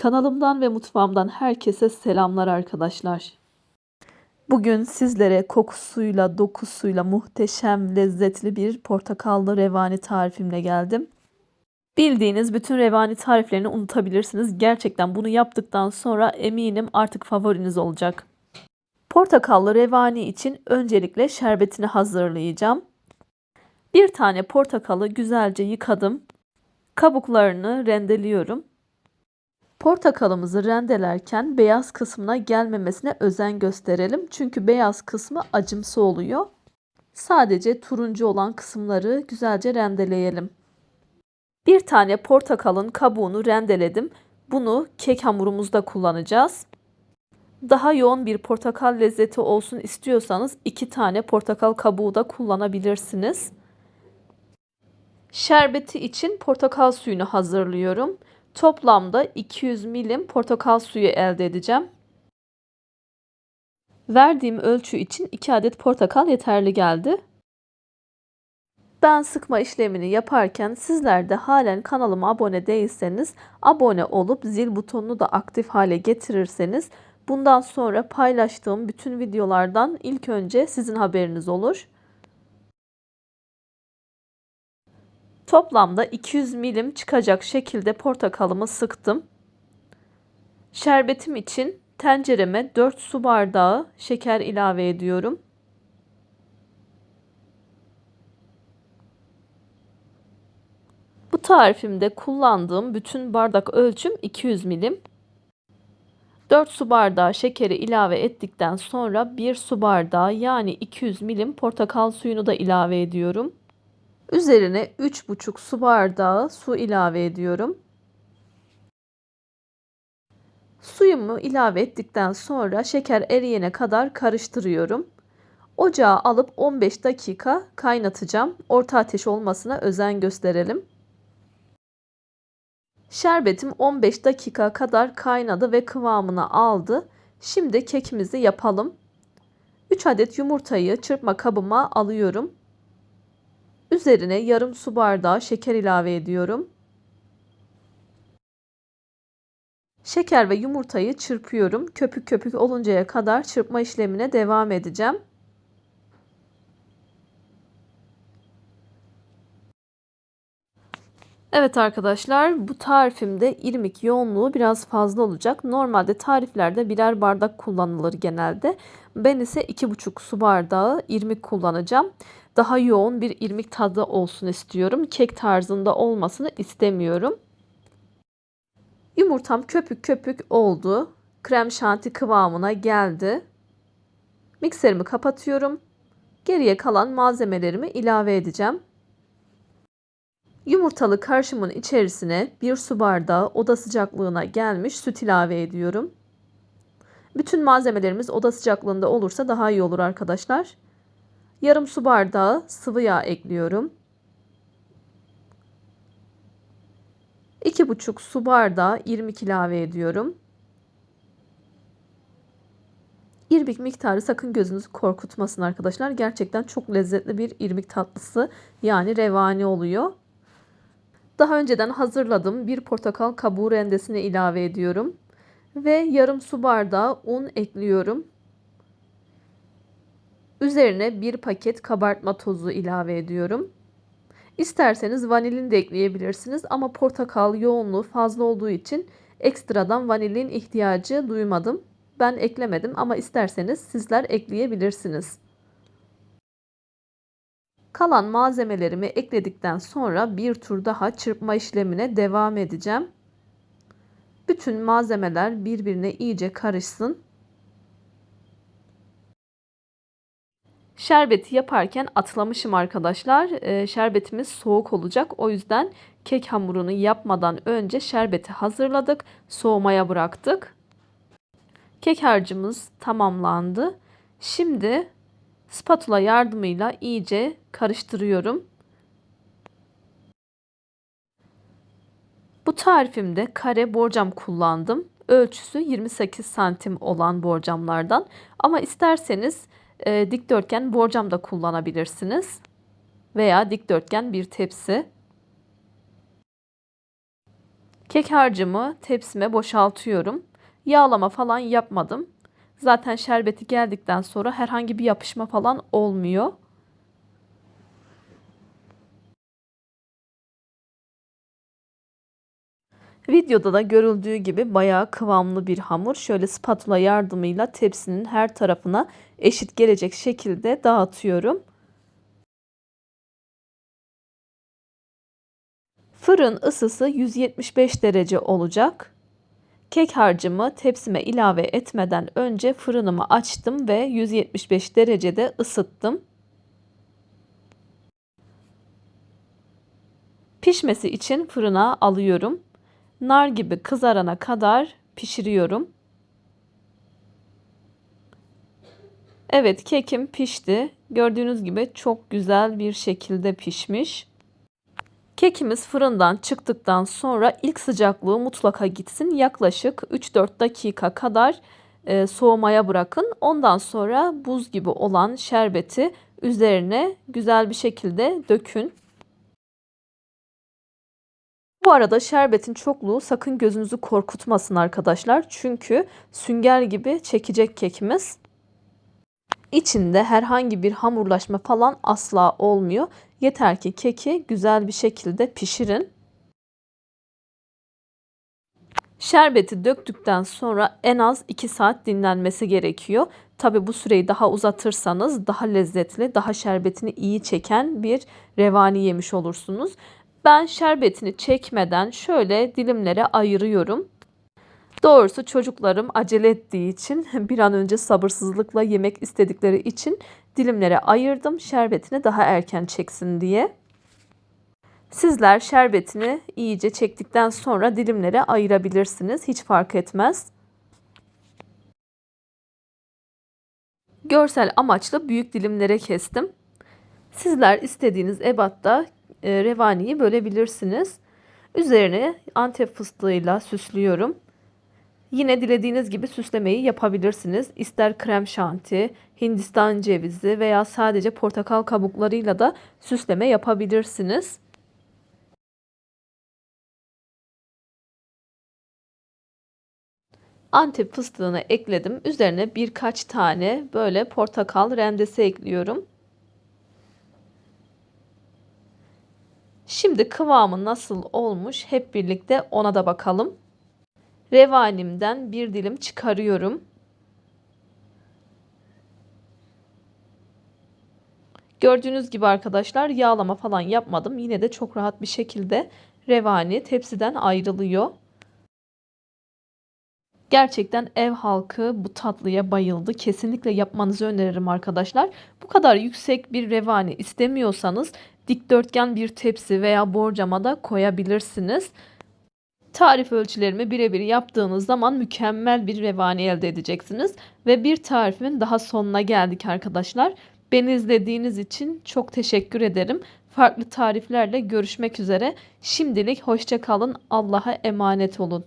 Kanalımdan ve mutfağımdan herkese selamlar arkadaşlar. Bugün sizlere kokusuyla, dokusuyla muhteşem, lezzetli bir portakallı revani tarifimle geldim. Bildiğiniz bütün revani tariflerini unutabilirsiniz. Gerçekten bunu yaptıktan sonra eminim artık favoriniz olacak. Portakallı revani için öncelikle şerbetini hazırlayacağım. Bir tane portakalı güzelce yıkadım. Kabuklarını rendeliyorum. Portakalımızı rendelerken beyaz kısmına gelmemesine özen gösterelim. Çünkü beyaz kısmı acımsı oluyor. Sadece turuncu olan kısımları güzelce rendeleyelim. Bir tane portakalın kabuğunu rendeledim. Bunu kek hamurumuzda kullanacağız. Daha yoğun bir portakal lezzeti olsun istiyorsanız iki tane portakal kabuğu da kullanabilirsiniz. Şerbeti için portakal suyunu hazırlıyorum. Toplamda 200 milim portakal suyu elde edeceğim. Verdiğim ölçü için 2 adet portakal yeterli geldi. Ben sıkma işlemini yaparken sizler de halen kanalıma abone değilseniz abone olup zil butonunu da aktif hale getirirseniz bundan sonra paylaştığım bütün videolardan ilk önce sizin haberiniz olur. Toplamda 200 milim çıkacak şekilde portakalımı sıktım. Şerbetim için tencereme 4 su bardağı şeker ilave ediyorum. Bu tarifimde kullandığım bütün bardak ölçüm 200 milim. 4 su bardağı şekeri ilave ettikten sonra 1 su bardağı yani 200 milim portakal suyunu da ilave ediyorum. Üzerine 3,5 su bardağı su ilave ediyorum. Suyumu ilave ettikten sonra şeker eriyene kadar karıştırıyorum. Ocağa alıp 15 dakika kaynatacağım. Orta ateş olmasına özen gösterelim. Şerbetim 15 dakika kadar kaynadı ve kıvamını aldı. Şimdi kekimizi yapalım. 3 adet yumurtayı çırpma kabıma alıyorum. Üzerine yarım su bardağı şeker ilave ediyorum. Şeker ve yumurtayı çırpıyorum. Köpük köpük oluncaya kadar çırpma işlemine devam edeceğim. Evet arkadaşlar bu tarifimde irmik yoğunluğu biraz fazla olacak. Normalde tariflerde birer bardak kullanılır genelde. Ben ise 2,5 su bardağı irmik kullanacağım. Daha yoğun bir irmik tadı olsun istiyorum. Kek tarzında olmasını istemiyorum. Yumurtam köpük köpük oldu. Krem şanti kıvamına geldi. Mikserimi kapatıyorum. Geriye kalan malzemelerimi ilave edeceğim. Yumurtalı karışımın içerisine bir su bardağı oda sıcaklığına gelmiş süt ilave ediyorum. Bütün malzemelerimiz oda sıcaklığında olursa daha iyi olur arkadaşlar. Yarım su bardağı sıvı yağ ekliyorum. 2,5 su bardağı irmik ilave ediyorum. İrmik miktarı sakın gözünüzü korkutmasın arkadaşlar. Gerçekten çok lezzetli bir irmik tatlısı yani revani oluyor. Daha önceden hazırladım bir portakal kabuğu rendesine ilave ediyorum. Ve yarım su bardağı un ekliyorum. Üzerine bir paket kabartma tozu ilave ediyorum. İsterseniz vanilin de ekleyebilirsiniz ama portakal yoğunluğu fazla olduğu için ekstradan vanilin ihtiyacı duymadım. Ben eklemedim ama isterseniz sizler ekleyebilirsiniz. Kalan malzemelerimi ekledikten sonra bir tur daha çırpma işlemine devam edeceğim. Bütün malzemeler birbirine iyice karışsın. Şerbeti yaparken atlamışım arkadaşlar. E, şerbetimiz soğuk olacak. O yüzden kek hamurunu yapmadan önce şerbeti hazırladık. Soğumaya bıraktık. Kek harcımız tamamlandı. Şimdi spatula yardımıyla iyice karıştırıyorum. Bu tarifimde kare borcam kullandım. Ölçüsü 28 santim olan borcamlardan. Ama isterseniz e, dikdörtgen borcam da kullanabilirsiniz. Veya dikdörtgen bir tepsi. Kek harcımı tepsime boşaltıyorum. Yağlama falan yapmadım. Zaten şerbeti geldikten sonra herhangi bir yapışma falan olmuyor. Videoda da görüldüğü gibi bayağı kıvamlı bir hamur. Şöyle spatula yardımıyla tepsinin her tarafına eşit gelecek şekilde dağıtıyorum. Fırın ısısı 175 derece olacak. Kek harcımı tepsime ilave etmeden önce fırınımı açtım ve 175 derecede ısıttım. Pişmesi için fırına alıyorum. Nar gibi kızarana kadar pişiriyorum. Evet kekim pişti. Gördüğünüz gibi çok güzel bir şekilde pişmiş. Kekimiz fırından çıktıktan sonra ilk sıcaklığı mutlaka gitsin. Yaklaşık 3-4 dakika kadar e, soğumaya bırakın. Ondan sonra buz gibi olan şerbeti üzerine güzel bir şekilde dökün. Bu arada şerbetin çokluğu sakın gözünüzü korkutmasın arkadaşlar. Çünkü sünger gibi çekecek kekimiz. İçinde herhangi bir hamurlaşma falan asla olmuyor. Yeter ki keki güzel bir şekilde pişirin. Şerbeti döktükten sonra en az 2 saat dinlenmesi gerekiyor. Tabi bu süreyi daha uzatırsanız daha lezzetli, daha şerbetini iyi çeken bir revani yemiş olursunuz. Ben şerbetini çekmeden şöyle dilimlere ayırıyorum. Doğrusu çocuklarım acele ettiği için bir an önce sabırsızlıkla yemek istedikleri için dilimlere ayırdım. Şerbetini daha erken çeksin diye. Sizler şerbetini iyice çektikten sonra dilimlere ayırabilirsiniz. Hiç fark etmez. Görsel amaçlı büyük dilimlere kestim. Sizler istediğiniz ebatta e, revaniyi bölebilirsiniz. Üzerine antep fıstığıyla süslüyorum. Yine dilediğiniz gibi süslemeyi yapabilirsiniz. İster krem şanti, hindistan cevizi veya sadece portakal kabuklarıyla da süsleme yapabilirsiniz. Antep fıstığını ekledim. Üzerine birkaç tane böyle portakal rendesi ekliyorum. Şimdi kıvamı nasıl olmuş hep birlikte ona da bakalım. Revanimden bir dilim çıkarıyorum. Gördüğünüz gibi arkadaşlar yağlama falan yapmadım. Yine de çok rahat bir şekilde revani tepsiden ayrılıyor. Gerçekten ev halkı bu tatlıya bayıldı. Kesinlikle yapmanızı öneririm arkadaşlar. Bu kadar yüksek bir revani istemiyorsanız dikdörtgen bir tepsi veya borcama da koyabilirsiniz. Tarif ölçülerimi birebir yaptığınız zaman mükemmel bir revani elde edeceksiniz. Ve bir tarifimin daha sonuna geldik arkadaşlar. Beni izlediğiniz için çok teşekkür ederim. Farklı tariflerle görüşmek üzere. Şimdilik hoşça kalın. Allah'a emanet olun.